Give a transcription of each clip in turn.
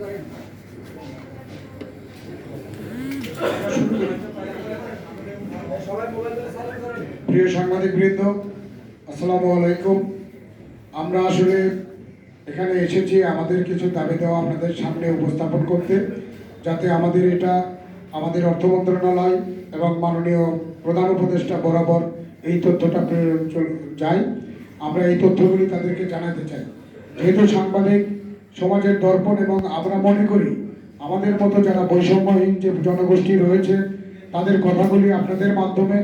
প্রিয় সাংবাদিক বৃন্দ আসসালামু আলাইকুম। আমরা আসলে এখানে এসেছি আমাদের কিছু দাবি দেওয়া আপনাদের সামনে উপস্থাপন করতে, যাতে আমাদের এটা আমাদের অর্থ মন্ত্রণালয় এবং মাননীয় প্রধান উপদেষ্টা বরাবর এই তথ্যটা যায়। আমরা এই তথ্যগুলি তাদেরকে জানাতে চাই। যেহেতু সাংবাদিক সমাজের দর্পণ এবং আমরা মনে করি আমাদের মতো যারা বৈষম্যহীন যে জনগোষ্ঠী রয়েছে, তাদের কথাগুলি আপনাদের মাধ্যমে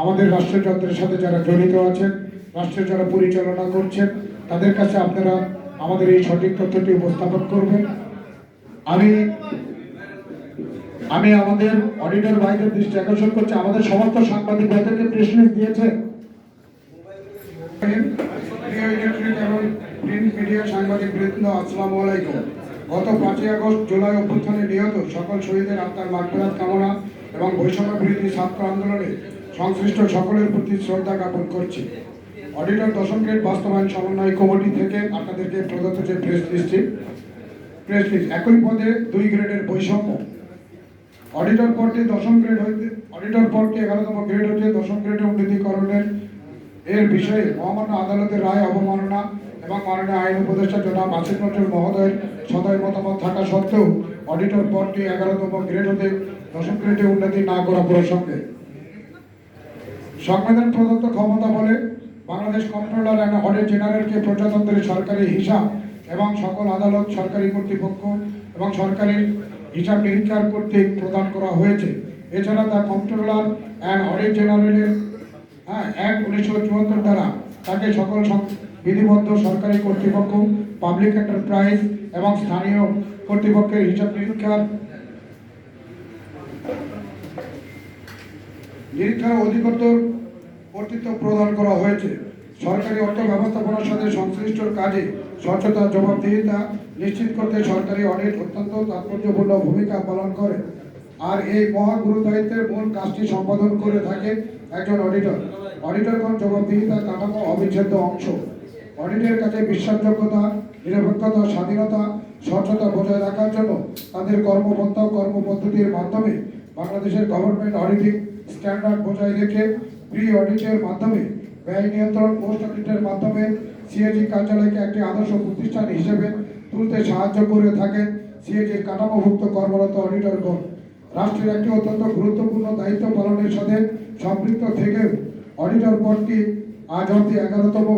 আমাদের রাষ্ট্রযন্ত্রের সাথে যারা জড়িত আছেন, রাষ্ট্রের যারা পরিচালনা করছেন, তাদের কাছে আপনারা আমাদের এই সঠিক তথ্যটি উপস্থাপন করবেন। আমি আমি আমাদের অডিটর ভাইদের দৃষ্টি আকর্ষণ করছি। আমাদের সমস্ত সাংবাদিক ভাইদেরকে প্রেস লিস্ট দিয়েছে প্রিয় ইলেকট্রিক এবং প্রিন্ট মিডিয়া গত পাঁচই আগস্ট জুলাই অভ্যুত্থানে নিহত সকল শহীদের আত্মার মাগফিরাত কামনা এবং বৈষম্য বিরোধী ছাত্র আন্দোলনে সংশ্লিষ্ট সকলের প্রতি শ্রদ্ধা জ্ঞাপন করছি অডিটর দশম গ্রেড বাস্তবায়ন সমন্বয় কমিটি থেকে আপনাদেরকে প্রদত্ত যে প্রেস লিস্টটি প্রেস লিস্ট একই পদে দুই গ্রেডের বৈষম্য অডিটর পদটি দশম গ্রেড হইতে অডিটর পদটি এগারোতম গ্রেড হইতে দশম গ্রেডে উন্নতিকরণের এর বিষয়ে মহামান্য আদালতের রায় অবমাননা এবং মাননীয় আইন উপদেষ্টা জনাব আসিফ নজরুল মহোদয়ের সদয় মতামত থাকা সত্ত্বেও অডিটর পদটি এগারোতম গ্রেড হতে দশম গ্রেডে উন্নতি না করা প্রসঙ্গে। সংবিধান প্রদত্ত ক্ষমতা বলে বাংলাদেশ কন্ট্রোলার অ্যান্ড অডিট জেনারেলকে প্রজাতন্ত্রের সরকারি হিসাব এবং সকল আদালত সরকারি কর্তৃপক্ষ এবং সরকারি হিসাব নিরীক্ষার কর্তৃক প্রদান করা হয়েছে। এছাড়া তা কন্ট্রোলার অ্যান্ড অডিট জেনারেলের হ্যাঁ এক উনিশশো চুয়াত্তর দ্বারা তাকে সকল বিধিবদ্ধ সরকারি কর্তৃপক্ষ পাবলিক এন্টারপ্রাইজ এবং স্থানীয় কর্তৃপক্ষের হিসাব নিরীক্ষার নিরীক্ষার অধিকতর কর্তৃত্ব প্রদান করা হয়েছে। সরকারি অর্থ ব্যবস্থাপনার সাথে সংশ্লিষ্ট কাজে স্বচ্ছতা, জবাবদিহিতা নিশ্চিত করতে সরকারি অডিট অত্যন্ত তাৎপর্যপূর্ণ ভূমিকা পালন করে। আর এই মহা গুরু দায়িত্বের মূল কাজটি সম্পাদন করে থাকে একজন অডিটর অডিটরগণ জবাবদিহিতা কাঠামো অবিচ্ছেদ্য অংশ। অডিটের কাছে বিশ্বাসযোগ্যতা, নিরপেক্ষতা, স্বাধীনতা, স্বচ্ছতা বজায় রাখার জন্য তাদের কর্মপন্থা কর্মপদ্ধতির মাধ্যমে বাংলাদেশের গভর্নমেন্ট অডিটিং স্ট্যান্ডার্ড বজায় রেখে প্রি অডিটের মাধ্যমে ব্যয় নিয়ন্ত্রণ পোস্ট অডিটের মাধ্যমে সিএজি কার্যালয়কে একটি আদর্শ প্রতিষ্ঠান হিসেবে তুলতে সাহায্য করে থাকে সিএজির কাঠামোভুক্ত কর্মরত অডিটরগণ রাষ্ট্রের একটি অত্যন্ত গুরুত্বপূর্ণ দায়িত্ব পালনের সাথে সম্পৃক্ত থেকে অডিটর পদটি আজ অব্দি এগারোতম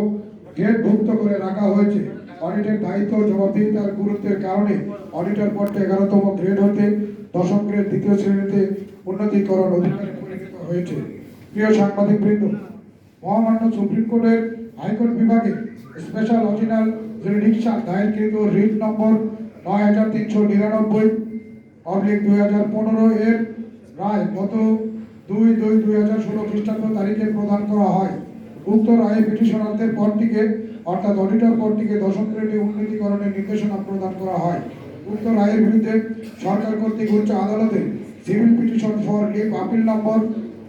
গ্রেডভুক্ত করে রাখা হয়েছে। অডিটের দায়িত্ব জবাবদিহিতার গুরুত্বের কারণে অডিটর পদটি এগারোতম গ্রেড হতে দশম গ্রেড দ্বিতীয় শ্রেণীতে উন্নতিকরণ অধিকারে পরিণত হয়েছে। প্রিয় সাংবাদিক বৃন্দ মহামান্য সুপ্রিম কোর্টের হাইকোর্ট বিভাগে স্পেশাল অরিজিনাল জুরিডিকশন দায়েরকৃত রিট নম্বর নয় হাজার তিনশো নিরানব্বই অবলিক দুই হাজার পনেরো এর রায় গত দুই দুই দুই হাজার ষোলো খ্রিস্টাব্দ তারিখে প্রদান করা হয়। উক্ত রায়ে পিটিশনারদের পদটিকে, অর্থাৎ অডিটর পদটিকে দশম গ্রেডে উন্নতিকরণের নির্দেশনা প্রদান করা হয়। উক্ত রায়ের বিরুদ্ধে সরকার কর্তৃক উচ্চ আদালতে civil petition for leave appeal নম্বর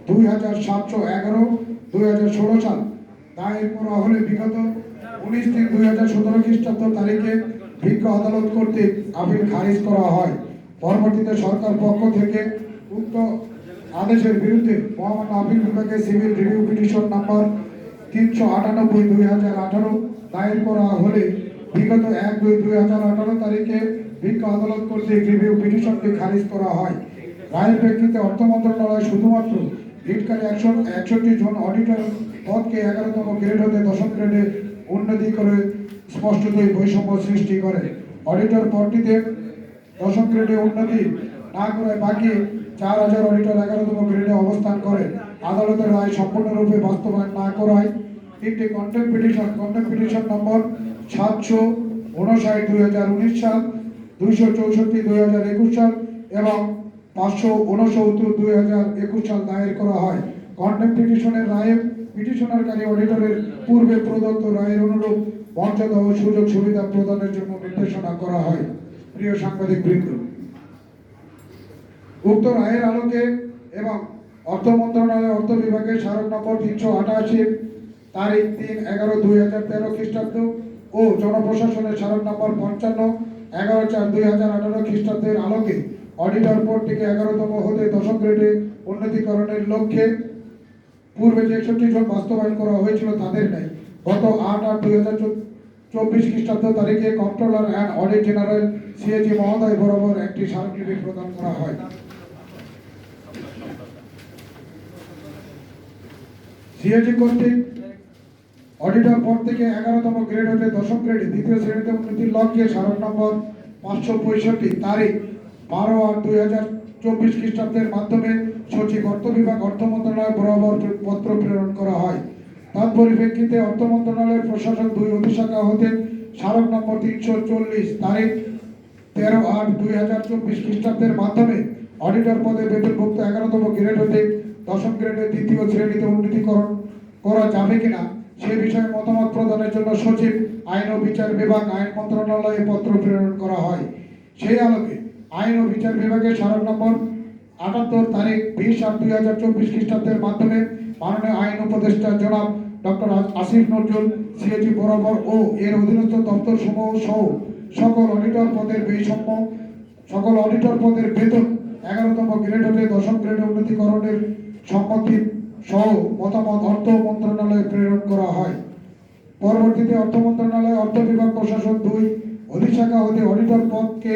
দুই হাজার সাতশো এগারো, দুই হাজার ষোলো সাল, দায়ের করা হলে বিগত উনিশ তিন দুই হাজার সতেরো খ্রিস্টাব্দ তারিখে বিজ্ঞ আদালত কর্তৃক আপিল খারিজ করা হয়। পরবর্তীতে সরকার পক্ষ থেকে উক্ত আদেশের বিরুদ্ধে মহামান্য আপিল বিভাগে সিভিল রিভিউ পিটিশন নাম্বার তিনশো আটানব্বই দুই হাজার আঠারো দায়ের করা হলে বিগত এক দুই দুই হাজার আঠারো তারিখে বিজ্ঞ আদালত কর্তৃক রিভিউ পিটিশনটি খারিজ করা হয়। রায়ের প্রেক্ষিতে অর্থ মন্ত্রণালয় শুধুমাত্র রিটকারী একশো একষট্টি জন অডিটর পদকে এগারোতম গ্রেড হতে দশম গ্রেডে উন্নতি করে স্পষ্টতই বৈষম্য সৃষ্টি করে। অডিটর পদটিতে দশম গ্রেডে উন্নতি। না করে বাকি চার হাজার অডিটর এগারোতম গ্রেডে অবস্থান করে। আদালতের রায় সম্পূর্ণরূপে বাস্তবায়ন না করায় তিনটি contempt petition contempt petition number সাতশো উনষাট দুই হাজার উনিশ সাল, দুইশো চৌষট্টি দুই হাজার একুশ সাল এবং পাঁচশো উনসত্তর দুই হাজার একুশ সাল দায়ের করা হয়। কন্টেম্প পিটিশনের রায়ে পিটিশনারকারী অডিটরের পূর্বে প্রদত্ত রায়ের অনুরূপ মর্যাদা ও সুযোগ সুবিধা প্রদানের জন্য নির্দেশনা করা হয়। প্রিয় সাংবাদিক বৃন্দ, উক্ত রায়ের আলোকে এবং অর্থ মন্ত্রণালয়ের অর্থ বিভাগের স্মারক নম্বর তিনশো আটাশি, তারিখ তিন এগারো দুই হাজার তেরো খ্রিস্টাব্দ ও জনপ্রশাসনের স্মারক নম্বর পঞ্চান্ন, এগারো চার দুই হাজার আঠারো খ্রিস্টাব্দের আলোকে অডিটর থেকে এগারোতম হতে দশম গ্রেডে উন্নতিকরণের লক্ষ্যে পূর্বে যে একষট্টি জন বাস্তবায়ন করা হয়েছিল তাদের নেই গত আট আট দুই হাজার চব্বিশ খ্রিস্টাব্দ তারিখে controller and audit general CAG মহোদয় বরাবর একটি সার্টিফিকেট প্রদান করা হয়। সিএজি কর্তৃক অডিটর পদ থেকে এগারোতম গ্রেড হতে দশম গ্রেডে দ্বিতীয় শ্রেণীতে উন্নতির লক্ষ্যে স্মারক নম্বর পাঁচশো পঁয়ষট্টি তারিখ বারো আট দুই হাজার চব্বিশ খ্রিস্টাব্দের মাধ্যমে সচিব অর্থ বিভাগ অর্থ মন্ত্রণালয় বরাবর পত্র প্রেরণ করা হয়। তার পরিপ্রেক্ষিতে অর্থ মন্ত্রণালয়ের প্রশাসক দুই অধিশাখা হতে স্মারক নম্বর তিনশো চল্লিশ, তারিখ তেরো আট দুই হাজার চব্বিশ খ্রিস্টাব্দের মাধ্যমে। অডিটর পদে বেতনভুক্ত এগারোতম গ্রেড হতে দশম গ্রেডের দ্বিতীয় শ্রেণীতে উন্নীতকরণ করা যাবে কিনা, সে বিষয়ে মতামত প্রদানের জন্য সচিব, আইন ও বিচার বিভাগ, আইন মন্ত্রণালয়ে পত্র প্রেরণ করা হয়। সেই আলোকে আইন ও বিচার বিভাগের স্মারক নম্বর আটাত্তর, তারিখ বিশ আট দুই হাজার চব্বিশ খ্রিস্টাব্দের মাধ্যমে মাননীয় আইন উপদেষ্টা জনাব ডক্টর আসিফ নজরুল, সিএজি বরাবর ও এর অধীনস্থ দপ্তর সমূহ সহ সকল অডিটর পদের বৈষম্য, সকল অডিটর পদের বেতন এগারোতম গ্রেড হতে দশম গ্রেডে উন্নতিকরণের সম্মতি সহ মতামত অর্থ মন্ত্রণালয়ে প্রেরণ করা হয়। পরবর্তীতে অর্থ মন্ত্রণালয়, অর্থ বিভাগ, প্রশাসন দুই, অধিশাখা হতে অডিটর পদকে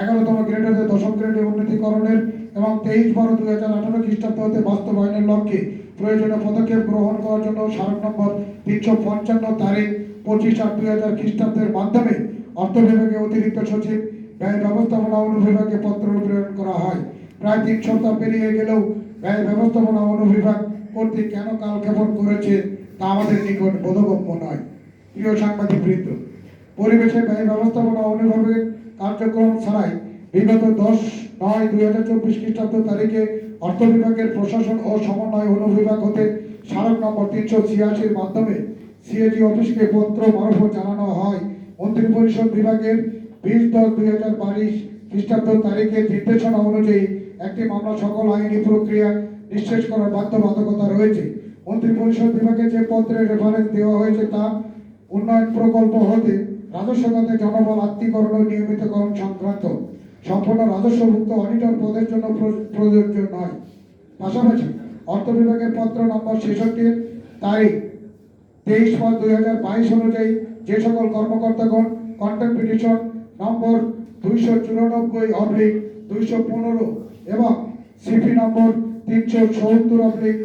এগারোতম গ্রেড হতে দশম গ্রেডে উন্নতিকরণের এবং তেইশ বারো দুই হাজার আঠারো খ্রিস্টাব্দ হতে বাস্তবায়নের লক্ষ্যে প্রয়োজনীয় পদক্ষেপ গ্রহণ করার জন্য স্মারক নম্বর তিনশো পঞ্চান্ন তারিখ পঁচিশ আট দুই হাজার খ্রিস্টাব্দের মাধ্যমে অর্থ বিভাগে অতিরিক্ত সচিব, ব্যয় ব্যবস্থাপনা অনুবিভাগে পত্র প্রেরণ করা হয়। প্রায় তিন সপ্তাহ পেরিয়ে গেলেও ব্যয় ব্যবস্থাপনা অনুবিভাগ কর্তৃক কেন কালক্ষেপণ করেছে তা আমাদের নিকট বোধগম্য নয়। প্রিয় সাংবাদিক বৃন্দ পরিবেশে ব্যয় ব্যবস্থাপনা অনুবিভাগের কার্যক্রম ছাড়াই বিগত দশ নয় দুই হাজার চব্বিশ খ্রিস্টাব্দ তারিখে অর্থ বিভাগের প্রশাসন ও সমন্বয় অনুবিভাগ হতে স্মারক নম্বর তিনশো ছিয়াশির মাধ্যমে সিএজি অফিসকে পত্র মারফত জানানো হয়। মন্ত্রিপরিষদ বিভাগের বিশ দশ দুই হাজার বাইশ খ্রিস্টাব্দ তারিখের নির্দেশনা অনুযায়ী একটি মামলা সকল আইনি প্রক্রিয়া নিঃশেষ করার বাধ্যবাধকতা রয়েছে। মন্ত্রিপরিষদ বিভাগে যে পত্রে রেফারেন্স দেওয়া হয়েছে তা উন্নয়ন প্রকল্প হতে রাজস্ব খাতে জনবল আত্মীকরণ ও নিয়মিতকরণ সংক্রান্ত। সম্পূর্ণ রাজস্বভুক্ত অডিটর পদের জন্য প্র- প্রযোজ্য নয়। পাশাপাশি অর্থ বিভাগের পত্র নম্বর ছেষট্টির তারিখ তেইশ পাঁচ দুই হাজার বাইশ অনুযায়ী যে সকল কর্মকর্তাগণ কন্ট্যাক্ট পিটিশন নম্বর দুইশো চুরানব্বই অবলিক দুইশো পনেরো এবং সিপি নম্বর তিনশো সত্তর অবলিক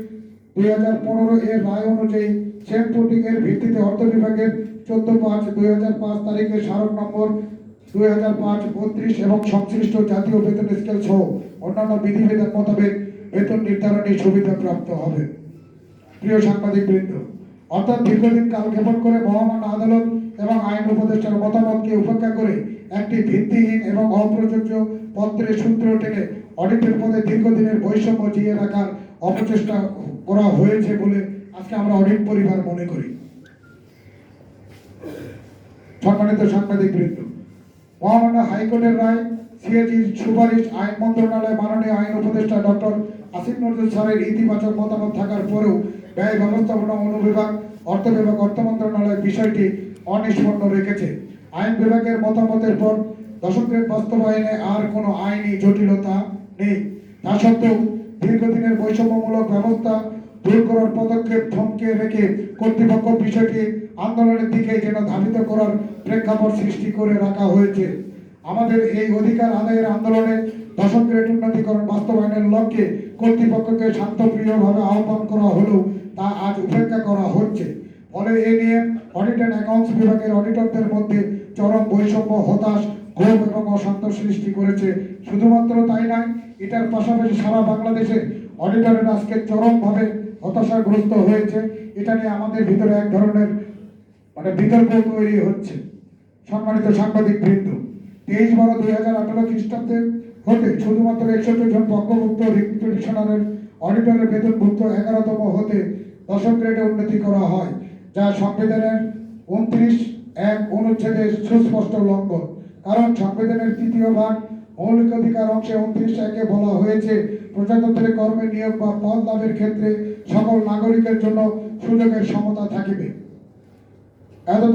দুই হাজার পনেরো এর রায় অনুযায়ী সেম এর ভিত্তিতে অর্থ বিভাগের চোদ্দ পাঁচ দুই হাজার পাঁচ তারিখে স্মারক নম্বর হাজার পাঁচ, বত্রিশ এবং জাতীয় বেতন স্কেল অন্যান্য বেতন প্রাপ্ত হবে। প্রিয় সাংবাদিক অর্থাৎ করে আদালত এবং আইন উপদেষ্টার মতামতকে উপেক্ষা করে একটি ভিত্তিহীন এবং অপ্রযোজ্য পত্রের সূত্র টেনে অডিটের পদে দীর্ঘদিনের বৈষম্য জিয়ে রাখার অপচেষ্টা করা হয়েছে বলে আজকে আমরা অডিট পরিবার মনে করি। সম্মানিত সাংবাদিক বৃন্দ মহামান্য হাইকোর্টের রায় সিএজির সুপারিশ আইন মন্ত্রণালয় মাননীয় আইন উপদেষ্টা ডক্টর আসিফ নজরুল স্যারের ইতিবাচক মতামত থাকার পরেও ব্যয় ব্যবস্থাপনা অনুবিভাগ, অর্থ বিভাগ, অর্থ মন্ত্রণালয় বিষয়টি অনিষ্পন্ন রেখেছে। আইন বিভাগের মতামতের পর দশকের বাস্তবায়নে আর কোনো আইনি জটিলতা নেই। তা সত্ত্বেও দীর্ঘদিনের বৈষম্যমূলক ব্যবস্থা দূর করার পদক্ষেপ থমকে রেখে কর্তৃপক্ষ বিষয়টি আন্দোলনের দিকে যেন ধাবিত করার প্রেক্ষাপট সৃষ্টি করে রাখা হয়েছে। আমাদের এই অধিকার আদায়ের আন্দোলনে দশম গ্রেড উন্নতিকরণ বাস্তবায়নের লক্ষ্যে কর্তৃপক্ষকে শান্তপ্রিয়ভাবে আহ্বান করা হলেও তা আজ উপেক্ষা করা হচ্ছে। ফলে এ নিয়ে অডিট অ্যান্ড অ্যাকাউন্টস বিভাগের অডিটরদের মধ্যে চরম বৈষম্য, হতাশ, ক্ষোভ এবং অশান্ত সৃষ্টি করেছে। শুধুমাত্র তাই নয়, এটার পাশাপাশি সারা বাংলাদেশে অডিটরের আজকে চরমভাবে হতাশাগ্রস্ত হয়েছে। এটা নিয়ে আমাদের ভিতরে এক ধরনের মানে বিতর্ক তৈরি হচ্ছে। সম্মানিত সাংবাদিক বৃন্দ, তেইশ বারো দুই হাজার আঠারো খ্রিস্টাব্দে হতে শুধুমাত্র একষট্টি জন পক্ষভুক্ত রিপিটিশনারের অডিটরের বেতনভুক্ত এগারোতম হতে দশম গ্রেডে উন্নতি করা হয়, যা সংবিধানের উনত্রিশ এক অনুচ্ছেদের সুস্পষ্ট লঙ্ঘন। কারণ সংবিধানের তৃতীয় ভাগ মৌলিক অধিকার অংশে উনত্রিশ একে বলা হয়েছে, প্রজাতন্ত্রের কর্মে নিয়োগ বা পদ লাভের ক্ষেত্রে সকল নাগরিকের জন্য সুযোগের সমতা থাকিবে। Adam